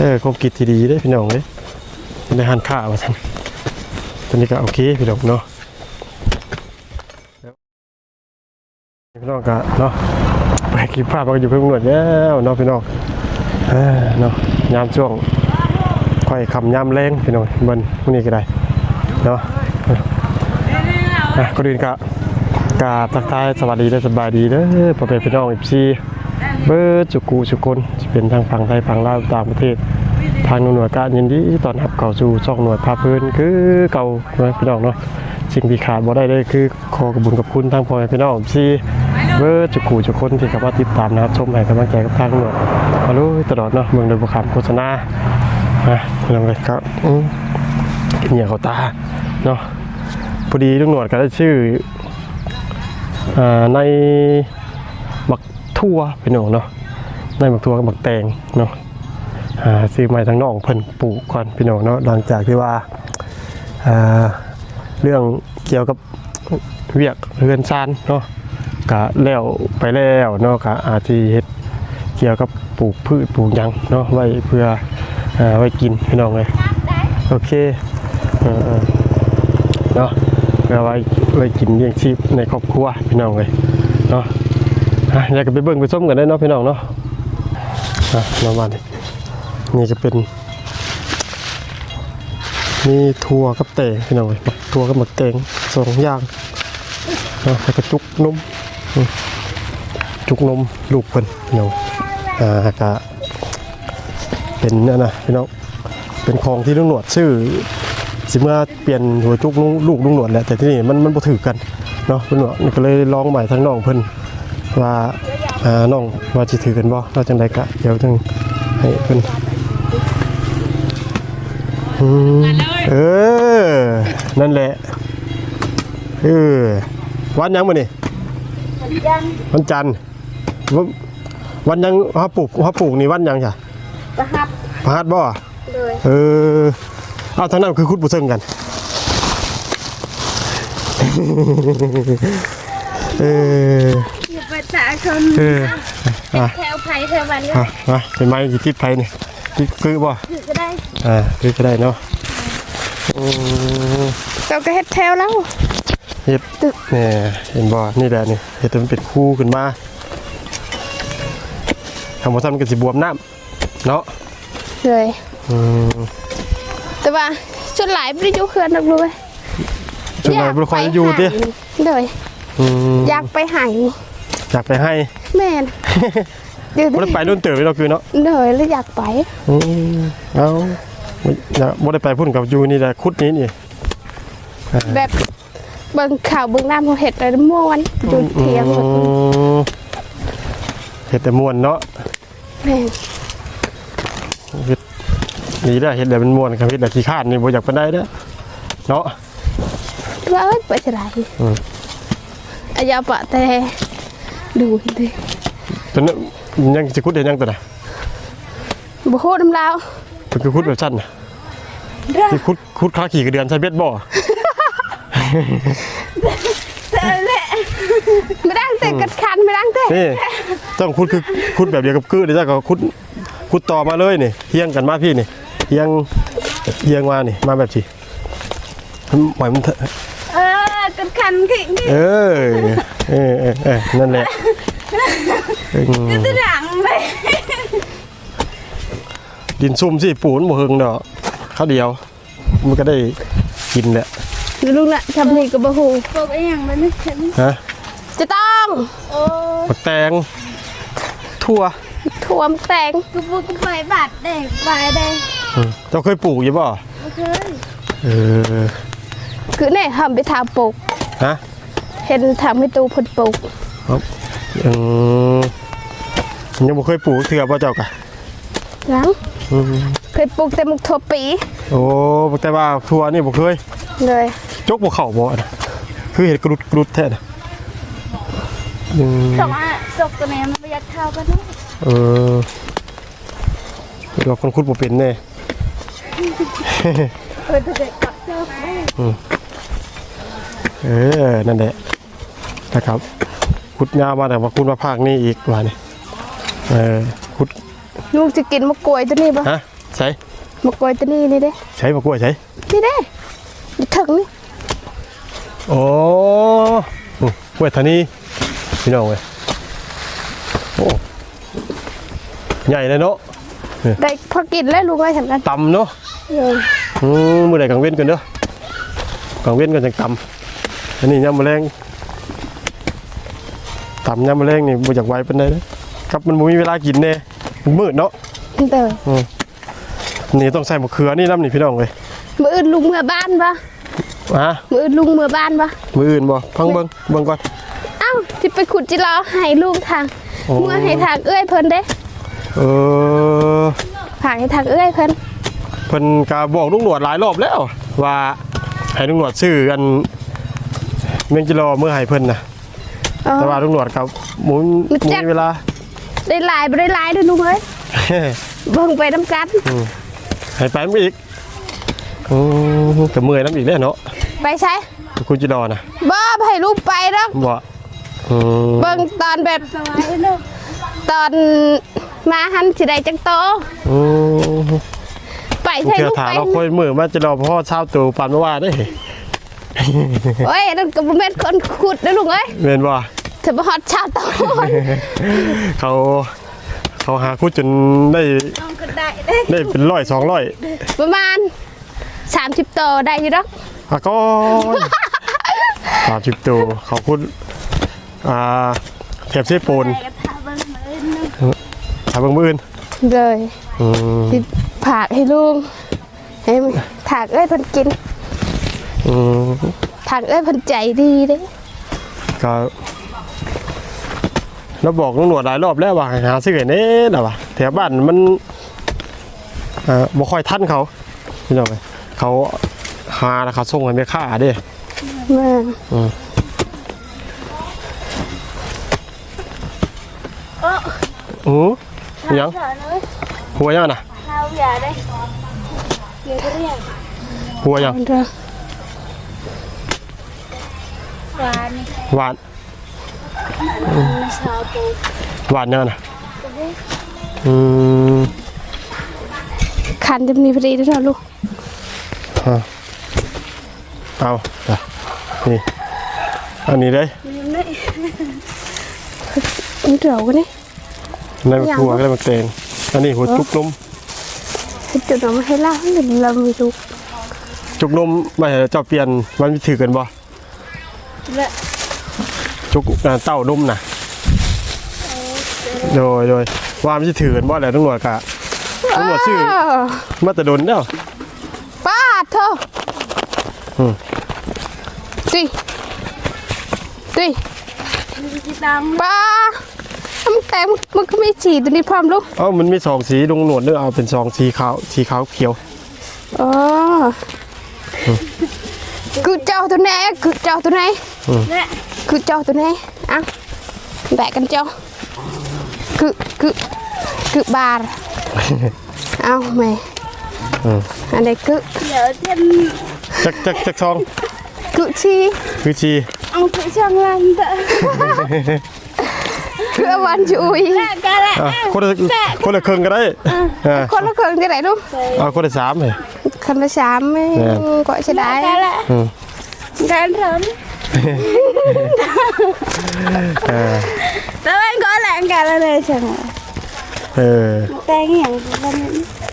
เออความคิดที่ดีเด้พี่น้องเด้ในหันค่าว่าซั่นตอนนี้ก็โอเคพี่น้องเนาะพี่น้องก็เนาะไปกินภาพมันก็อยู่เพิ่งหนวดแล้วเนาะพี่น้องเออเนาะยามช่วงค่อยคำยามแรงพี่น้องเบิ่นพวกนี้ก็ได้เนาะอะก็ดีนก็กาบทักทายสวัสดีและสบายดีเด้อพ่อแม่พี่น้องอีซี เบิร์จุกุจุคนจะเป็นทางฝั่งไทยฝั่งลาวต่างประเทศ ทางหน่วยการยินดีตอนรับเข้าสู่ช่องหน่วยภาพพื้นคือเก่านะพี่น้องเนาะสิ่งที่ขาดบ่ได้เลยคือขอกระบุญกับคุณทางพ่อแม่พี่น้องซีเบิร์จุกุจุคนที่เข้ามาติดตามนะครับชมให้กำลังใจกับทางหน่วยมาลุยตลอดเนาะเมืองโดยบุคคลโฆษณาอะพี่องเลยครับอืมเหนียวเขาตาเนาะพอดีลุงหนวดก็ได้ชื่ออในบัก ทั่วพี่น้องเนาะในบักทั่วกับบักแตงเนาะอ่าซื้อไม้ทั้งน้องเพิ่นปลูกก่อนพี่น้องเนาะหลังจากที่ว่าอาเรื่องเกี่ยวกับเวียกเรือนซานเนาะก็แล้วไปแล้วเนาะก็อาจจะเฮ็ดเกี่ยวกับปลูกพืชปลูกยังเนาะไว้เพื่ออาไว้กินพี่น้องเลยโอเคเออๆเนาะเพื่อไว้ไว้กินเลี้ยงชีพในครอบครัวพี่น้องเลยเนาะ อะอยากไปเบิ่งไปส้มกันได้เนาะพี่น้องเนาะอะประมานนี่จะเป็นมีถั่วกับแตงพี่น้องเอ้ยหมักถั่วกับหมักแตงสองอย่างนะแล้วก็จุกนมจุกนมลูกเพิ่นพี่น้องอ่าก็เป็นนั่นนะพี่น้องเป็นของที่ลุงหนวดชื่อสิเมื่อเปลี่ยนหัวจุกลูกลุงหนวดแหละแต่ที่นี่มันมันบ่ถือกันเนาะลุงหนวดก็เลยลองใหม่ทั้งน้องเพิ่น ว่าอ่าน้องว่าสิถือกันบ่เราจังไดก็เดี๋ยวจังให้เพิ่นอืมเออ นั่นแหละ เออ วันหยังมื้อนี่วันจันทร์วันวันหยังเฮาปลูกเฮาปลูกนี่วันหยังจ้ะประหับพฤหัสบ่ เลยเออ เอาทางนั้นคือคุดบ่เซิงกัน เออ อย่าไปตาคนเอออะแถวไผ่แถววันนี้อะมาเป็นไม้กี่ทิศไผนี่ติดคือบ่ถือก็ได้อ่าคือก็ได้เนาะอืมเราก็เฮ็ดแถวแล้วเฮ็ดเนี่ยเห็นบ่นี่แหละนี่เฮ็ดให้มันเป็นคู่ขึ้นมาทำบ่ทันมันก็สิบวมน้ำเนาะเลย อืมแต่ว่าชุดหลายไม่ได้อยู่เขื่อนหรอกเลยจุดไหนบ่ค่อยอยู่ติเลย อืม อยากไปหาย อยากไปให้ แม่นเดี๋ยวบ่ได้ไปรุ่นเติบไปดอกคือเนาะเลยแล้วอยากไปอืมเอาบ่อยากบ่ได้ไปพุ่นกับอยู่นี่แหละคุดนี้นี่แบบเบิ่งข่าวเบิ่งน้ำเขาเห็ดอะไรม่วนอยู่เทียงหมดอืมเฮ็ดแต่ม่วนเนาะแม่นเฮ็ดนี่แหละเฮ็ดแล้วมันม่วนครับเฮ็ดแล้วขี้คร้านนี่บ่อยากปานใดเด้อเนาะ ว่าเอ้ยไปจะไรอืม อายาปะแต่ ดูดิตอนนั้นยังสิคุดเฮ็ดยังตัวน่ะบ่โหดน้ำลาวเป็นคือคุดแบบสั้นน่ะเด้อที่คุดคุดขาขี่กระเดือนใช้เบ็ดบ่ไม่ได้แต่กัดคันไม่ได้แต่นี่ต้องคุดคือคุดแบบเดียวกับกือเดี๋ยวจะก็คุดคุดต่อมาเลยนี่เฮียงกันมาพี่นี่เฮียงเฮียงมานี่มาแบบสิปล่อยมันเถอะเออ กัดคันขี้เออเออเออเออนั่นแหละอืมจะหลังไปดินซุ่มสิปูนบ่เฮิงดอกข้าวเดียว มันก็ได้กินแหละลุงน่ะทำนี่ก็บ่ฮู้ปกอีหยังมันไม่เห็นฮะจะต้องโอ้ผักแตงทั่วท่วมแตงกูบ่กูไปบาดแดงบาดแดงอืมเจ้าเคยปลูกอยู่บ่บ่เคยเออคือแน่ทำไปทาปลูก ฮะเห็นทำให้ตูเพิ่นปลูกอืมยังบ่เคยปลูกเถื่อบ่เจ้ากะหลังอืมเคยปลูกแต่มุกทั่วปี โอ้แต่ว่าทัวนี่บ่เคยเลยจกบ่เข้าบ่นะคือเห็ดกรุดกรุดแท้น่ะอืมสองอะสกตัวนี้มันบ่อยากเข้ากันเนาะเออเราคนคุดบ่เป็นแน่เพิ่นจะได้กลับเจ้า เออ นั่นแหละนะครับขุดยามาแต่ว่าคุณมาภาคนี่อีกว่านี่เออขุดลูกจะกินมะกล้วยตัวนี้บ่ฮะใช้มะกอยตัวนี้นี่เด้ใช้มากล้วยใช้นี่เด้อยู่ถึงนี่โอ้อืมกล้วยทานีพี่น้องเว้ยโอ้ใหญ่เลยเนาะได้พอกินแล้วลุงไว้สำนันตำเนาะเอออืมมื้อใดกลางเว้นกันเด้อกลางเว้นกันจังตำ อันนี้ยามมื้อแรงตำยามมื้อแรงนี่บ่อยากไวปานใดเด้อครับมันบ่มีเวลากินแน่มันมืดเนาะเด้อนี่ต้องใส่มะเขือนี่น้ำนี่พี่น้องเว้ยมืออื่นลุงเมื่อบ้านปะฮะมืออื่นลุงเมื่อบ้านปะมืออื่นบ่พังเบิ่งเบิ่งก่อนเอ้าที่ไปขุดจิรอให้ลุงทางโอ้เมื่อให้ทางเอื้อยเพิ่นเด้เออผากให้ทางเอื้อยเพิ่นเพิ่นก็บอกลุงหนวดหลายรอบแล้วว่าให้ลุงหนวดซื้อกัน เมืองจิรอเมื่อให้เพิ่นน่ะอ๋อ แต่ว่าลุงหนวดกับหมุนรู้จักมีเวลา ได้หลายบ่ได้หลายเด้วยลุงเอ้ยเบิ่งไปน้ำกัน ให้ไปมันอีกโอ้ก็เมื่อยน้ำอีกแล้วเนาะไปใช้คุณจิรอน่ะบ่ให้ลูกไปดอกบ่อืมเบิ่งตอนแบบตอนมาหันสิได้จังโต อืมไปใช้เทื่อลูกถาไปเราค่อยมือมาจิรอพ่อเช้าตู่ปานเมื่อวานเด้ โอ้ยนั่นก็บ่แม่นคนขุดนะลุงเอ้ยแม่นบ่ถ้าบ่ฮอดชาวตอนเขาเขาหาคู่จนได้ได้เป็นร้อยสองร้อยประมาณ 30โตได้อยู่ดอกอะก็สามสิบตัวเขาพูดอ่าเทียบเชฟปูนถามเบิ่งมืออื่นเลยอืม สิผากให้ลุงให้มันถากเอ้ยเพิ่นกิน อืมถากเอ้ยเพิ่นใจดีเด้ก็เราบอกลุงหนวดหลายรอบแล้วว่าให้หาซื้อไอ้เน่นะว่ะแถวบ้านมันอ่าบ่ค่อยทันเขาพี่น้องเอ้ยเขาหาแล้วเขาส่งให้แม่ค้าเด้แม่นอือยังหัวยังน่ะข้าวอย่าได้เดี๋ยวก็เรียกหัวยัง เด้อ หวานหวานชาวปูหวานยังน่ะอืมคันจะมีพอดีเด้อลูกฮะเอาจ้ะนี่อันนี้เลยมันเดี๋ยวกันนี่ในมะขัวก็ได้มาแตงอันนี้หัวจุกนมให้จุดเอามาให้เล่าให้เรามีลูกจุกนมไม่ให้เจ้าเปลี่ยนมันมีถือกันบ่ และจุกอ่าเต้านมน่ะโดยโดยว่ามันจะถือกันบ่แหละตำรวจกะตำรวจชื่ออ้าวมาแตะดนเด้อป้าดเธออมสิสิที่ตังป้าทำแต่มันก็ไม่ฉีดตัวนี้พร้อมลูกเอ้ามันมีสองสีดงหนวดเด้อเอาเป็นสองสีขาวสีขาวเขียวอ๋อคือเจ้าตัวไหนคือเจ้าตัวไหนและ คือเจ้าตัวไหนอะแบกกันเจ้า คือคือคือบาร์เอาแม่อืมอันนี้คือเดี๋ยวเต็มจักจักจักซองคือชีคือชีเอาไปช่างลันเถอะคืออวันจุยแม่กันละอะคนละคนละครึ่งก็ได้อ่าคนละเครื่องที่ไหนลูกเอาคนละสามเลยคนละสามไม่แม่ก็จะได้กันละอื มกันเถอะเออแล้วมันก็แหลงกันเลยใช่ไหมเออแต่งอย่างนั้น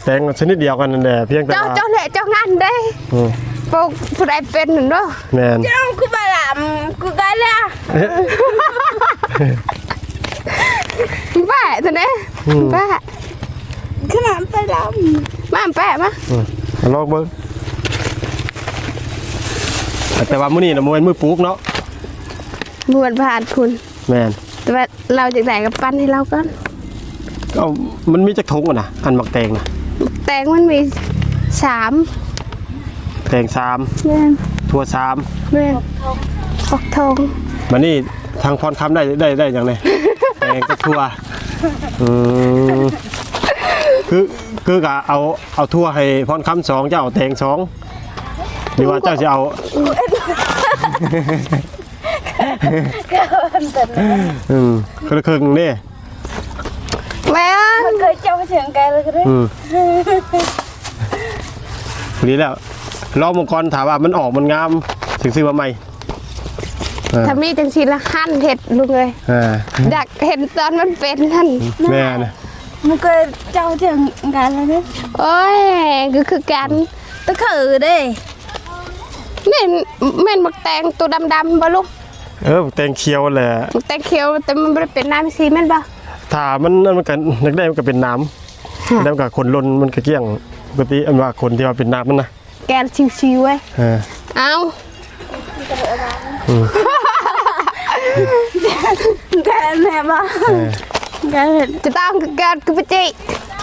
แตงชนิดเดียวกันนั่นแหละเพียงแต่เจ้าว่าเจ้าแหละเจ้างานได้อืมพวกผู้ใดเป็นหนึ่งเด้อแมนเจ้ากูบาลามกูกันละบ้าตัวนี้บ้าขนาดไปลมาแปะมาอืมเอาลองเบิ้ง แต่ว่ามื้อนี้น่ะมื้อเป็นมื้อปลูกเนาะบวชผ่านคุณแมนแต่ว่าเราจากไหนกับปั้นให้เราก่อนเอามันมีจักทงอะนะอันหมักแตงนะแตงมันมีสามแตงสามเรื่องทั่วสามเรื่องฟอกทองมานี่ทางพรคำได้ได้ได้อย่างไร แตงกับทั่วอืมคือคือกะเอาเอาทั่วให้พรคำสองเจ้าเอาแตงสอง หรือว่าเจ้าจะเอาอืมครึ่งครึ่งๆนี่โอ้แม่เอ้ยมันเคยเจ้าเสียงไกลเลยก็ได้อืมนี่แล้วรอมังกรถามว่ามันออกมันงามถึงซื้อมาใหม่อ่าถ้ามีจังสีละหั่นเห็ดลุงเลยอ่าอยากเห็นตอนมันเป็นนั่นแม่นะมันเคยเจ้าเสียงไกลเลยก็โอ้ยก็คือกันตะคือเด้ แม่นแม่นบักแตงตัวดำๆบ่ลูกเออแตงเคียวแหละบักแตงเขียวแต่มันบ่ได้เป็นน้ำสีแม่นบ่ถ้ามันนั่นมันกันนักได้มันก็เป็นน้ำแล้วก็คนลนมันก็เกลี้ยงปกติอันว่าคนที่ว่าเป็นน้ำมันนะแกนชิวๆเว้ยอ่าเอาไกลแม่บ้าเออไกลเห็นจะต้องคือการคือปจิ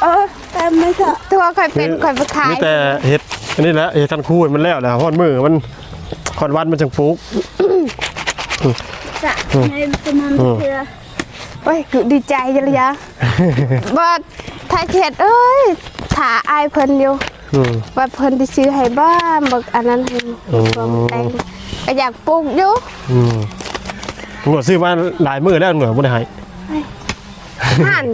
เออแต่ไม่เถอะตัวค่อยเป็นค่อยไปขายมีแต่เห็ด อันนี้แหละเห็ดทันคู่มันแล้วแหละฮอดมือมันฮอดวันมันจังฟุกจะให้ประมาณเชื่อโอ้ยกูดีใจจังเลยยะบ่ถ้าเฮ็ดเอ้ยถ้าอายเพิ่นอยู่อืมว่าเพิ่นสิซื้อให้บ้านบักอันนั้นให้อืมบักแตงก็อยากปลูกอยู่อืมหนวดซื้อมาหลายมือแล้วหนวดบ่ได้ให้หั่น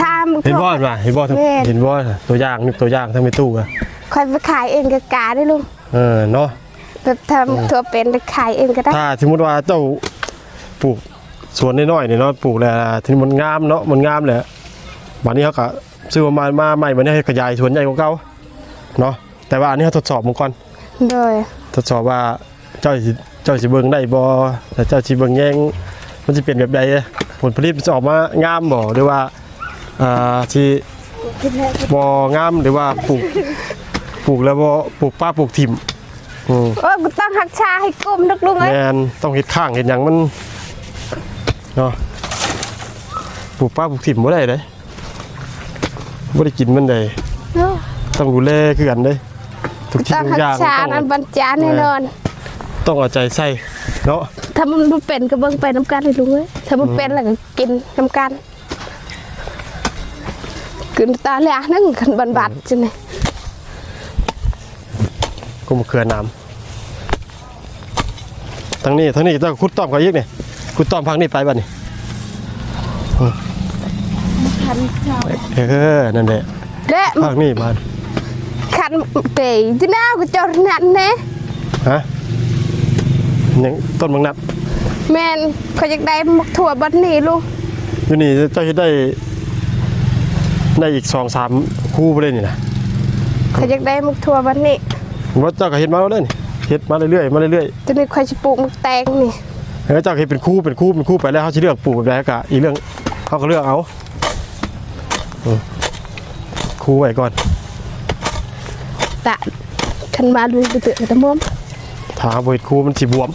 ทามเห็นบ่อนป่ะเห็นบ่ทั้งแม่นเห็นบ่ตัวอย่างนึกตัวอย่างทั้งในตู้อะ ค่อยไปขายเองก็กาได้ลุงเออเนาะแบบทำทั่วเป็นไปขายเองก็ได้ถ้าสมมติว่าเจ้าปลูกสวนน้อยๆนี่เนาะปลูกแล้วที่มันงามเนาะมันงามแหละบัดนี้เขาก็ซื้อมามาใหม่บัดนี้ให้ขยายสวนใหญ่กว่าเก่าเนาะแต่ว่าอันนี้เขาทดสอบมันก่อนโดยทดสอบว่าเจ้าสิเจ้าสิเบิ่งได้บ่แต่เจ้าสิเบิ่งแยงมันสิเป็นแบบใดผลผลิตมันจะออกมางามบ่หรือว่าอ่าที่บ่งามหรือว่าปลูก ปลูกแล้วบ่ปลูกป้าปลูกถิ่มอืมโอ้ยกูต้องหักชาให้กลมนึกลุงเอ้ยแม่นต้องเฮ็ดข้างเฮ็ดหยังมันเนาะปลูกป้าปลูกถิ่มบ่ได้เด้บ่ได้กินมันได้เนาะต้องดูแลคือกันเด้ทุกสิ่ต้องงทุหักอย่างชาต้องนั้นบรรจานแน่นอน ต้องเอาใจใส่เนาะถ้ามันบ่เป็นก็เบิ่งไปน้ำกันเลยลุงเอ้ยถ้ามันเป็นแล้วก็กินน้ำกันกินตาเหลือนั่งกันบันบัดจังได๋ ก็มะเขือน้ำทั้งนี้ทั้งนี้ต้องขุดต้อมเขาอีกนี่ขุดต้อมพังนี่ไปบัดนี้พันเจ้าเออนั่นแหละและพังนี่บาดคันเตยที่หน้ากูเจอนั่นแน่ฮะยังต้นมังนัดแม่นเขาอยากได้หมกถั่วบัดนี้ลูกอยู่นี่เจ้าเฮ็ดได้ได้อีก2 3คู่บ่ได้นี่นะเขาอยากได้หมกถั่วบัดนี้ ว่าเจ้าก็เฮ็ดมาแล้วเด้อนี่เฮ็ดมาเรื่อยๆมาเรื่อยจะนี่ค่อยสิปลูกหมกแตงนี่ๆเออเจ้าเฮ็ดเป็นคู่เป็นคู่เป็นคู่ไปแล้วเขาสิเลือกปลูกแบบใดก็อีกเรื่องเขาก็เลือกเอาอืมคู่ไว้ก่อน ตะคันมาดูเตือนตะมอมถ้าบ่เฮ็ดคู่มันสิบวม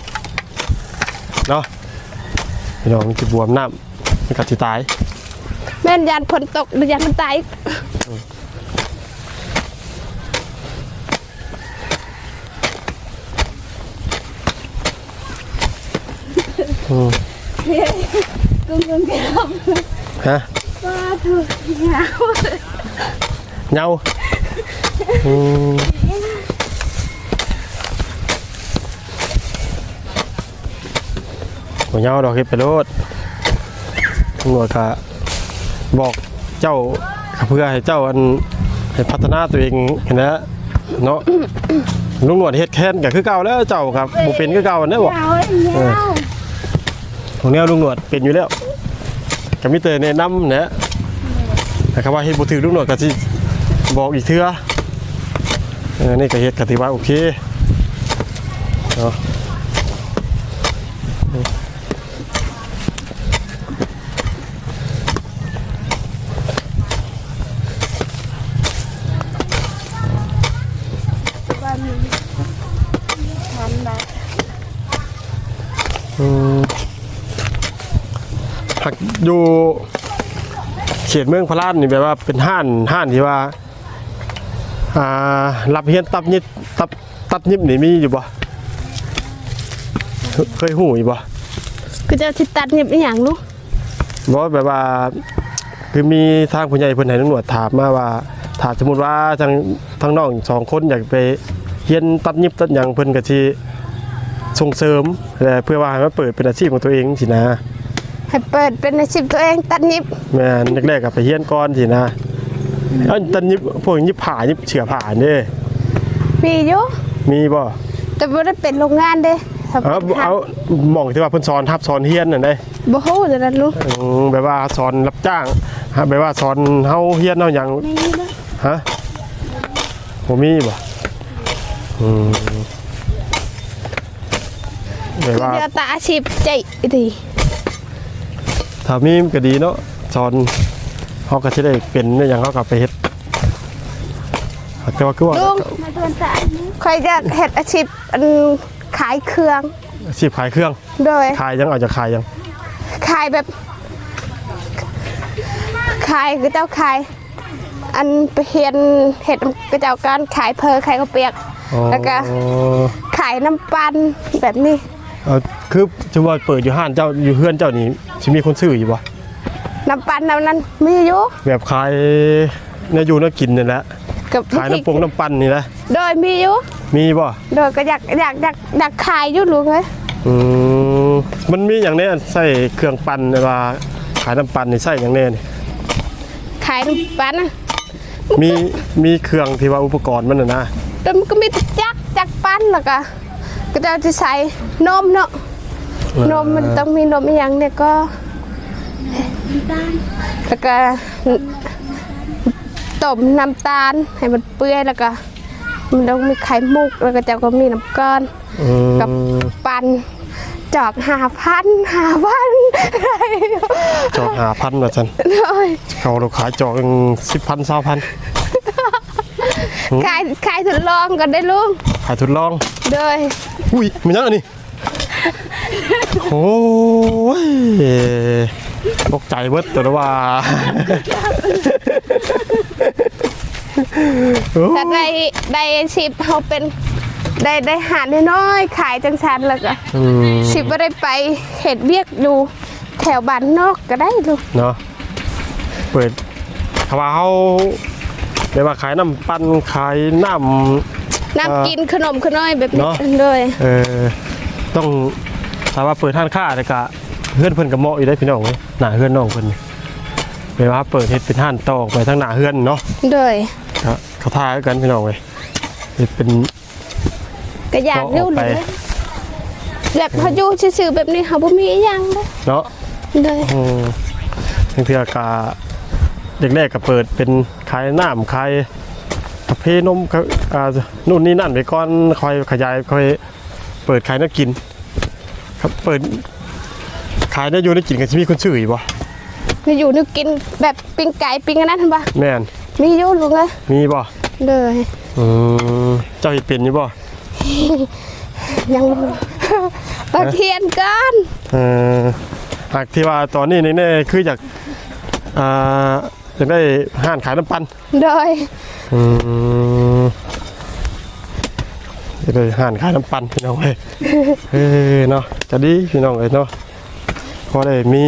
เนาะพี่น้องมันสิบวมน้ำมันก็สิตาย แม่นยานฝนตกหรือยานมันตายอื มกุ้งกุ้งเก็บฮะป้าถูกเหงาเหงาอืมบ่เหงาดอกเฮ็ดไปโลดตำรวจก็บอกเจ้าเพื่อให้เจ้าอันให้พัฒนาตัวเองเห็นนะเนาะลุงหนวดเฮ็ดแค้นก็คือเก่าแล้วเจ้าครับบ่เป็นคือเก่าอันนั้นบ่เหงาเหงา ของแนวลุงหนวดเป็นอยู่แล้วกับมิเต่แนะนำนะแต่คำว่าเฮ็ดบุถือลุงหนวดก็สิบอกอีกเทื่อเออนี่ก็เฮ็ดกติว่าโอเคเนาะ บ้านนี้พันบาท อืม หักอยู่เขตเมืองพระลานนี่แบบว่าเป็นห้านห้านที่ว่าอ่ารับเฮียนตับยิบตับตัดยิบนี่มีอยู่บ่เคเคยหูอยู่บ่กูจะเอาสิตัดเงียบอีหยังลูกบ่แบบว่า คือมีทางผู้ใหญ่เพิ่นให้ตำรวจถามมาว่าถ้าสมมุติว่าทางทางน้องสองคนอยากไปเฮียนตัดยิบตัดหยังเพิ่นก็สิส่งเสริมและเพื่อว่าให้มาเปิดเป็นอาชีพของตัวเองสินะ ให้เปิดเป็นอาชีพตัวเองตัดยิบแม่นแรกๆก็ไปเฮียนก่อนสินะเอันตันยิบพวกยิบผ่ายิบเฉือผ่านี่มีอยู่มีบ่แต่บ่ได้เป็นโรงงานเด้ถ้าเอาเป็นเอาหม่องที่ว่าเพิ่นสอนทับสอนเฮียนนั่นเด้บ่ฮู้จังนั้นลูกอืมแบบว่าสอนรับจ้างฮะแบบว่าสอนเฮาเฮียนเฮาหยังไม่มีเลยฮะบ่มีบ่อืมแบบว่าเดี๋ยวตาอาชีพใจดี ถ้ามีมันก็ดีเนาะสอนเฮาก็สิได้เป็นในหยังเฮาก็ไปเฮ็ดแต่ว่าคือว่าลุงมาตัวนตาอันนี้ค่อยจะเฮ็ดอาชีพอันขายเครื่องอาชีพขายเครื่องโดยขายยังเอาจะขายยังขายแบบขายคือเจ้าขายอันไปเฮียนเห็ดก็เจ้าการขายเพอขายข้าวเปียกอ๋อแล้วก็ขายน้ำปันแบบนี้ เออคือจะว่าเปิดอยู่ห้านเจ้าอยู่เพื่อนเจ้านี่สิมีคนซื้ออยู่บ่น้ำปันน้ำนั้นมีอยู่แบบขายเนื้ออยู่เนื้อกินนี่แหละกับขายน้ำปงน้ำปั่นนี่นะโดยมีอยู่มีบ่โดยก็อยากอยากอยากอยากขายอยู่ลุงเลยอืมมันมีอย่างนี้ใส่เครื่องปั่นเวลาขายน้ำปั่นนี่ใส่อย่างแนี้นี่ขายน้ำปันนะมีมีเครื่องที่ว่าอุปกรณ์มันน่ะนะแต่มันก็มีแต่จักจักปั้นแล้วก็ ก็จะจะใส่นมเนาะนมมันต้องมีนมอหย่างเนี่ยก็ตาลแล้วก็ต้มน้ำตาลให้มันเปื่อยแล้วก็มันต้องมีไข่มุกแล้วก็จะก็มีน้ำก้อนอืกับมปันจอกหาพันหาพันจอกหาพันว่าซั่นเลยเขาเราขายจอกสิบพันสาพัน ขายขายทดลองกันได้ลุงขายทดลองเลยอุ้ยมันยังอันนี้โอ้ยตกใจเบิดตัวละว่าโอ้ถ้าได้ได้ชิปเขาเป็นได้ได้หาน้อยๆขายจังชันแล้วก็อืมชิปไม่ได้ไปเห็ดเวียกอยู่แถวบ้านนอกก็ได้ลูกเนาะเปิดคำว่าเขา เรียกว่าขายน้ำปั้นขายน้ำน้ำกินขนมขน้อยแบบนี้เนาะเลยเออต้องถ้าว่าเปิดท่านค้าแต่กะเพื่อนเพิ่นกับเหมาะอยู่ได้พี่น้องเว้ยหน้าเพื่อนน้องเพิ่นนี่เวลาเปิดเฮ็ดเป็นท่านต่อออกไปทางหน้าเพื่อนเนาะเลยก็เขาทากันพี่น้องเว้ยเฮ็ดเป็นก็อยากอยู่ต่อออกเลไปยแบบเขาอยู่ซื่อๆแบบนี้เขาบ่มีอหยังเลยเนาะเลย อืมบางทีอากาเด็ก แรกก็เปิดเป็นขายน้ำขายกาแฟนมก็อ่านู่นนี่นั่นไปก่อนคอยขยายคอยเปิดขายน้ำกิน ครับเปิดขายได้อยู่ได้กินกันจะมีคนซื้ออยู่บ่มาอยู่นึกกินแบบปิ้งไก่ปิ้งอันนั้นปะแม่นมีอยู่ลุงเลยมีบ่เลยอืมเจ้าเฮ็ดเป็นอยู่บ่ยังบ่ต้องเทียนก่อนเออหากที่ว่าตอนนี้แน่ๆคืออยากอ่า อยากได้ห้านขายน้ำปั่นโดยอืมจะได้ห่านขายน้ำปั่นพี่น้องเอ้ยเฮ้ยเนาะจะดีพี่น้องเอ้ยเนาะพอได้มี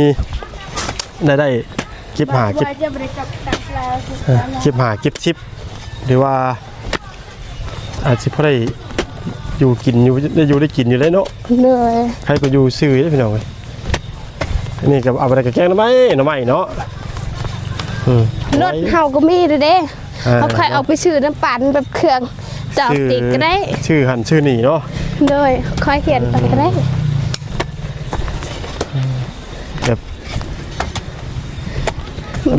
ได้ได้เก็บหาเก็บว่าจะบริกรรมตักปลาสุดเอ่อเก็บหาเก็บชิปหรือว่า อาจจะพอได้อยู่กินอยู่ได้อยู่ได้กินอยู่เลยเนาะเลยใครก็อยู่ซื้อได้พี่น้องเอ้ยอันนี้กับเอาไปกับแกงหน่อไม้หน่อไม้เนาะอืม รถเฮาก็มีเด้อเด้อ่าเขาเคยเอาไปซื้อน้ำปั่นแบบเครื่องจอกติดก็ได้ ชื่อหันชื่อนี่เนาะเลยคอยเขียนไปก็ได้แบบ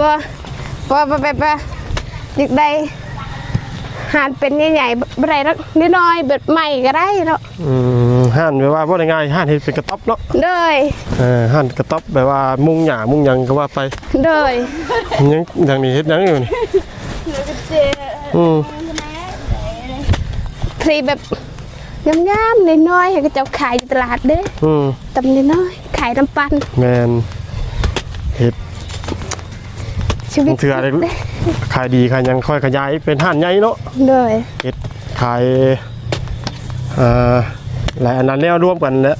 บ่บ่บ่แบบว่าอยากได้หานเป็นใหญ่ๆบ่ได้นักน้อยๆแบบใหม่ก็ได้เนาะอืม ห่านแบบว่าบ่ได้ง่ายห่านเฮ็ดเป็นกระต๊อบเนาะเลยเออห่านกระต๊อบแบบว่ามุงหญ้ามุงหยังก็ว่าไปเลยยังอย่างนี้เฮ็ดหยังอยู่นี่เจอืมพรีแบบงามๆน้อยๆให้เขาเจ้าขายอยู่ตลาดเด้ออืมตำน้อยๆขายน้ำปั่นแม่นเฮ็ดชีวิตเถื่อได้ขายดีขายหยังค่อยขยายเป็นห่านใหญ่เนาะเลยเฮ็ดขายอ่า หลายอันนั้นแล้วรวมกันแล้ว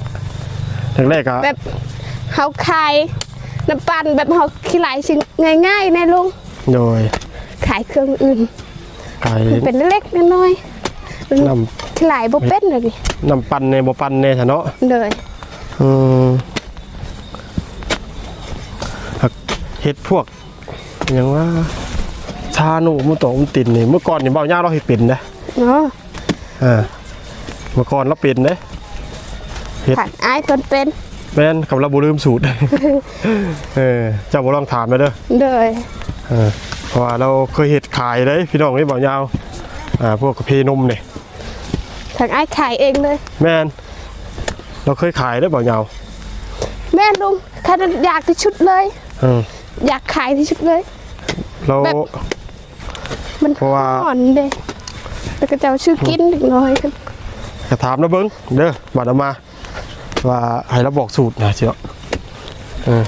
แรกๆก็แบบเฮาขายน้ำปั่นแบบเฮาขี้หลายสิ่งง่ายๆนะลุงโดยขายเครื่องอื่นขายเป็นเล็กๆน้อยน้ๆขี้หลายบ่เป็นเลยนี่ำน้ำปั่นในบ่ปั่นในซะเนาะเลยอืมเฮ็ดพวกหยังว่าชาหนูมุโตะมุตินนี่เมื่อก่อนนี่เบาย่าเราเฮ็ดเป็นนะเนาะอ่า เมื่อก่อนเราเป็นเด้เฮ็ดผัดอายคนเป็นแม่นคำเราบ่ลืมสูตร เออเจ้าบ่ลองถามมาเด้อเลยเออเพราะว่าเราเคยเฮ็ดขายเด้พี่น้องนี่เบายาวอ่าพวกกาแฟนมนี่ทางอายขายเองเลย แม่นเราเคยขายได้อเบายาวแม่ลุงขนาดอยากที่ชุดเลย เอออยากขายที่ชุดเลย เรา แบบ มันเพราะว่า อ่อนเด้แล้วก็จะเอาชื่อกินเด็กน้อยกัน จะถามนะเบิ้งเด้อบัดเอามา ว่าให้เราบอกสูตรนะเชียวเออ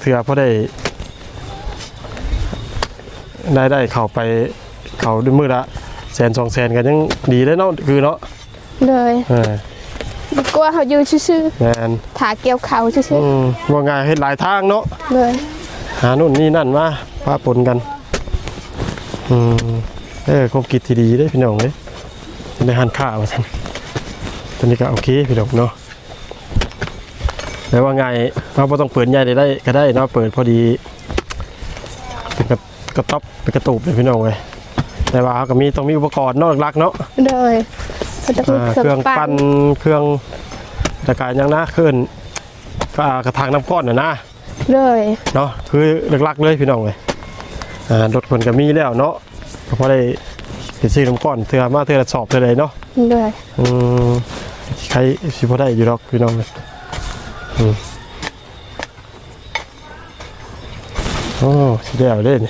เถื่อพอได้ ได้ได้เข้าไปเข้าด้วยมือละแสนสองแสนกันยังดีเลยเนาะคือเนาะเลยเออบ่กลัวเขาอยู่ชื่อแมนๆถาเกี่ยวเขาชื่ออืมว่าไงเฮ็ดหลายทางเนาะ ๆเลย หานู่นนี่นั่นมาป้าปนกัน อืมเออความคิดที่ดีเด้อพี่น้องเด้จะได้หันข้าวมาสันตอนนี้ก็โอเคพี่น้องเนาะแต่ว่าไงเราบ่ต้องเปิดใหญ่ได้ได้ก็ได้เนาะเปิดพอดีเป็นกระกระต๊อบเป็นกระตูบเลยพี่น้องเลยแต่ว่าเขาก็มีต้องมีอุปกรณ์เนอกหลักๆเนาะเลยมันจะมีอ่าเคเครื่รื่อองงปั้ปั้นนเครื่องตะการยังนะเครื่องอ่ากระถางน้ำก้อนน่ะนะเลยเนาะคือหลักๆเลยพี่น้องเลย อ่ารถคนก็มีแล้วเนาะก็พอได้ไปซื้อน้ำก้อนเทือมาเทือละสอบเทือเลยเนาะเลยอืมใครสิพอได้อยู่หรอกพี่น้องเลยอืมโอ้สิได้เอาเล่น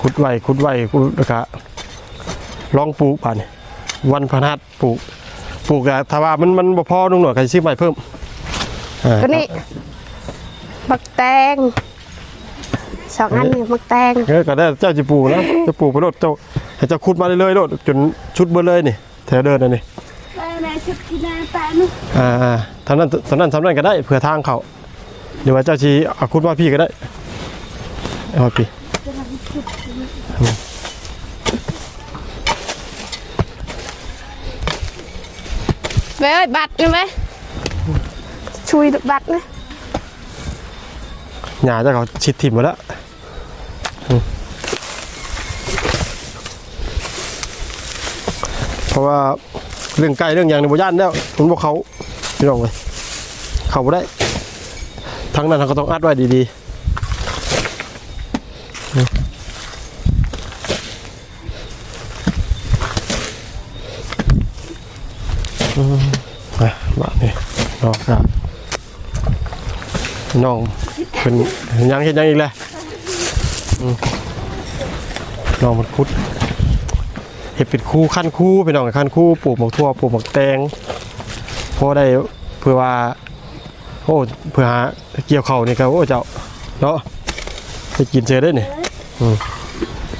ขุดไว้ขุดไว้ขุดแล้วก็ลองปลูกป่านนี่วันพนัดปลูกปลูกอะถ้าว่ามันมันบ่พอนุ่งหน่อยใครซื้อใหม่เพิ่มอ่าก็นี่บักแตง สองอันนี่บักแตงเออก็ได้เจ้าจะปลูกนะจะปลูกไปโลดเจ้าให้เจ้าขุดมาเรื่อยๆโลดจนชุดเบอร์เลยนี่แถวเดินน่ะนี่แล้วนายชุดที่นายแปะนู่นอ่าอ่าทำนั้นทำนั้นทำนั้นก็ได้เผื่อทางเขาหรือว่าเจ้าชีเอาขุดมาพี่ก็ได้เอาพี่เว้ยบัตรนี่ไหมชุยบัตรนะหญ้าเจ้าเขาชิดถิ่มมาแล้วอืม เพราะว่าเรื่องไก่เรื่องอย่างในบ่ย่านแล้วมันบอกเขาพี่น้องเลยเขาบ่ได้ทั้งนั้นเขาก็ต้องอัดไว้ดีๆมอืมอะมาเนี่ยน้องครับน้องเป็นยังเห็นยังอีกเลย น้องมันคุดเห็ดเป็นคู่ขั้นคู่ไปหน่อยขั้นคู่ปลูกหมกทั่วปลูกหมกแตงเพราะได้เพื่อว่าโอ้เพื่อหาเกี่ยวเข่านี่ก็โอ้เจ้าเนาะไปกินเจอได้เนี่อืม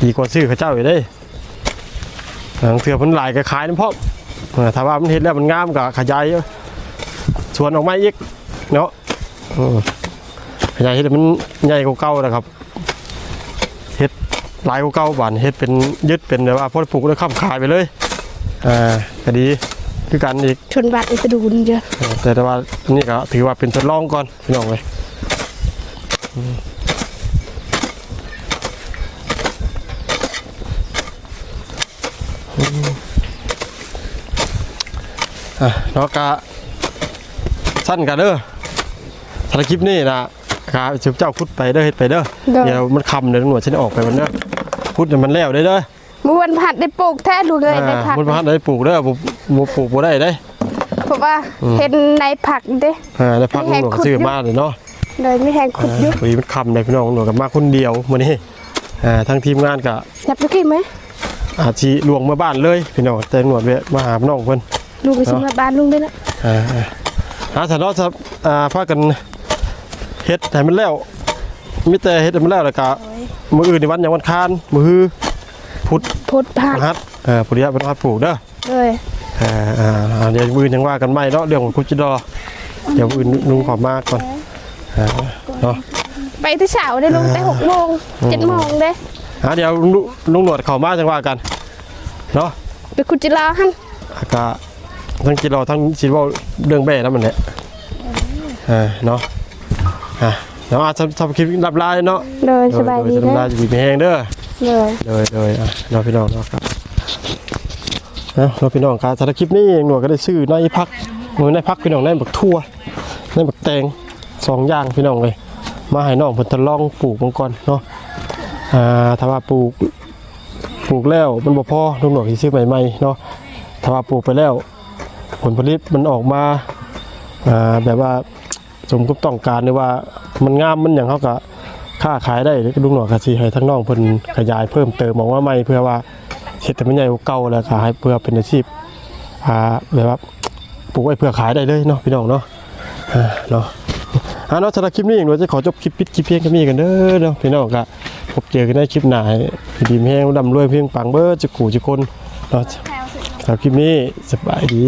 ดีกว่าซื้อเขาเจ้าอยู่ได้หลังเถื่อมันหลายก็ขายน้ำพร้อถ้าว่ามันเห็นแล้วมันงามก็ขยายสวนออกมาอีกเนาะอืมขยายเห็ดมันใหญ่กว่าเก่านะครับ หลายกว่าเก่าบานเฮ็ดเป็นยึดเป็นแบบว่าพอปลูกแล้วข้ามขายไปเลยอ่าก็ดีคือกันอีกชนบัตรอีกระดูนเยอะเออแต่แต่ว่าอันนี่ก็ถือว่าเป็นทดลองก่อนพี่น้องเลยอืมอืมอะเนาะกะสั้นกันเด้อสารบคลิปนี้นะครับเจ้าเจ้าคุดไปเด้อเฮ็ดไปเด้อเด้อเดี๋ยวมันคำเดี๋ยวตำรวจฉันออกไปมันเด้อ พุดเดี๋ยวมันแล้วได้เด้อเมื่อวันผัดได้ปลูกแท้ดูเลยได้ผักมันพัดได้ปลูกเด้อบ่บ่ปลูกบ่ได้เด้อเพราะว่าเห็นในผักเด้ อ่าได้พักไม่หให้นูก็ขุดซื้ออยู่มาเลยเนาะ เลยไม่แหงขุดอยุอ่าพอดีมันคำเลยพี่น้องหนูกับมาคนเดียวมื้อนี้อ่าทั้งทีมงานก็อยากไปกินไหมอาจสิลวงมาบ้านเลยพี่น้องแต่หนวดแวะมาหาพี่น้องเพิ่นลุงไปชิมมาบ้านลุงด้วยนะอ่าอ่าหาถ้าเนาะครับอ่าพากันเฮ็ดให้มันแล้วมีแต่เฮ็ดให้มันแล้วแล้วก็ มื้ออื่นในวันอย่างวันคานมื้อฮือพุธพุดผักพฤหัสเอ่อปุริยะเป็นวัดปลูกเด้อเลยอ่าอ่าอ่าเดี๋ยวมือยังว่ากันไม่เนาะเรื่องของคุจิดอเดี๋ยวอื่นลุงขอมากก่อนอ่าเนาะไปที่เช้าได้ลุงแต่หกโมงเจ็ดโมงเด้อ่าเดี๋ยวลุงลุงหนวดเขอมาจังว่ากันเนาะไปขุดจิลาหันอากาทั้งจิรอทั้งชิดว่าเรื่องแบ่นั่นมันแหละอ่าเนาะอะเนาะอาจจะทำคลิปรับลายเนาะเลยสบายดีโดเด้รับอลายอยู่ดีแห้งเด้อเลยเลยเลยอะเนาะพี่น้องเนาะครับเนาะเราพี่น้องครับสารบคลิปนี้หน่วยก็ได้ซื้อในพักหน่วยในพักพี่น้องในบักทั่วในบักแตงสองอย่างพี่น้องเลยมาให้น้องเพิ่นทดลองปลูกมันก่อนเนาะอ่าถ้าว่าปลูกปลูกแล้วมันบ่พอลุงหนวดสิซื้อใหม่ๆเนาะถ้าว่าปลูกไปแล้ว ผลผลิตมันออกมาอ่าแบบว่าสมกับต้องการหรือว่า มันงามมันอย่างเขาก็ค่าขายได้ลุงหนวดก็สิให้ทั้งน้องเพิ่นขยายเพิ่มเติมออกมาใหม่เพื่อว่าเฮ็ดให้มันใหญ่กว่าเก่าแล้วก็ให้เพื่อเป็นอาชีพอ่าแบบว่าปลูกไว้เพื่อขายได้เลยเนาะพี่น้องเนาะอ่าเนาะอ่าเนาะสำหรับคลิปนี้อย่างเราจะขอจบคลิปปิดคลิปเพียงแค่นี้กันเด้อเนาะพี่น้องก็พบเจอกันในคลิปหน้าให้ดีแห้งดำรวยเพียงปังเบอร์จะกูจะคนเนาะสำหรับคลิปนี้สบายดี